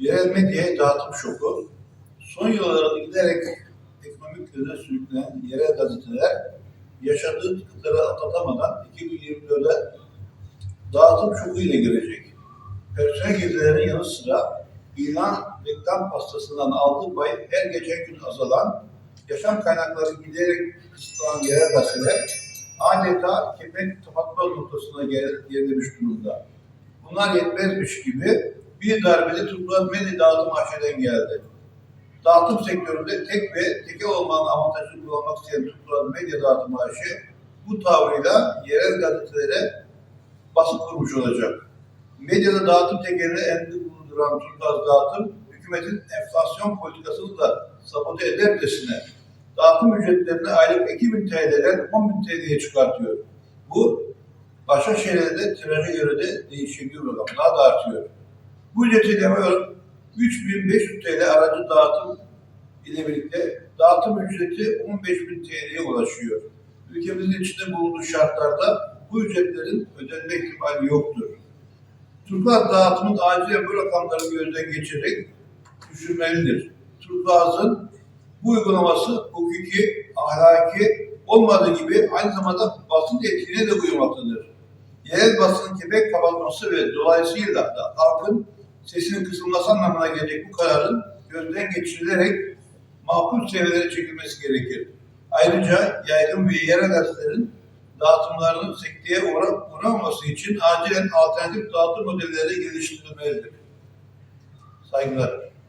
Yerel medyaya dağıtım şoku, son yıllarda giderek ekonomik krize sürüklenen yerel gazeteler yaşadığı sıkıntıları atlatamadan 2024'e dağıtım şoku ile girecek. Personel girdilerinin yanı sıra ilan reklam pastasından aldığı pay her geçen gün azalan, yaşam kaynakları giderek kısıtlanan yerel gazeteler adeta kepenk kapatma noktasına gel- gerilemiş durumda. Bunlar yetmezmiş gibi bir darbede Türkler medya dağıtım aşağıdan geldi. Dağıtım sektöründe tek ve teke olmanın avantajını kullanmak isteyen Türkler medya dağıtım aşı bu tavrıyla yerel gazetelere baskı kurmuş olacak. Medyada dağıtım tekelini elinde bulunduran Turgaz Dağıtım, hükümetin enflasyon politikasını da sabote edercesine dağıtım ücretlerini aylık 2000 TL'den 10.000 TL'ye çıkartıyor. Bu başka şeylerde tiraja göre de değişebiliyor rakam. Daha da artıyor. Bu ücreti demiyorum 3500 TL aracı dağıtım ile birlikte dağıtım ücreti 15.000 TL'ye ulaşıyor. Ülkemizin içinde bulunduğu şartlarda bu ücretlerin ödenme ihtimali yoktur. Turkuaz dağıtımın acilen bu rakamları gözden geçirerek düşürmelidir. Turkuaz'ın bu uygulaması hukuki, ahlaki olmadığı gibi aynı zamanda basın etkine de uymaktadır. Yerel basının kepek kapatması ve dolayısıyla da halkın sesinin kısılması anlamına gelecek bu kararın gözden geçirilerek makul seviyelere çekilmesi gerekir. Ayrıca yaygın ve yerel gazetelerin dağıtımlarının sekteye uğra uğramaması için acilen alternatif dağıtım modelleri geliştirilmelidir. Saygılar.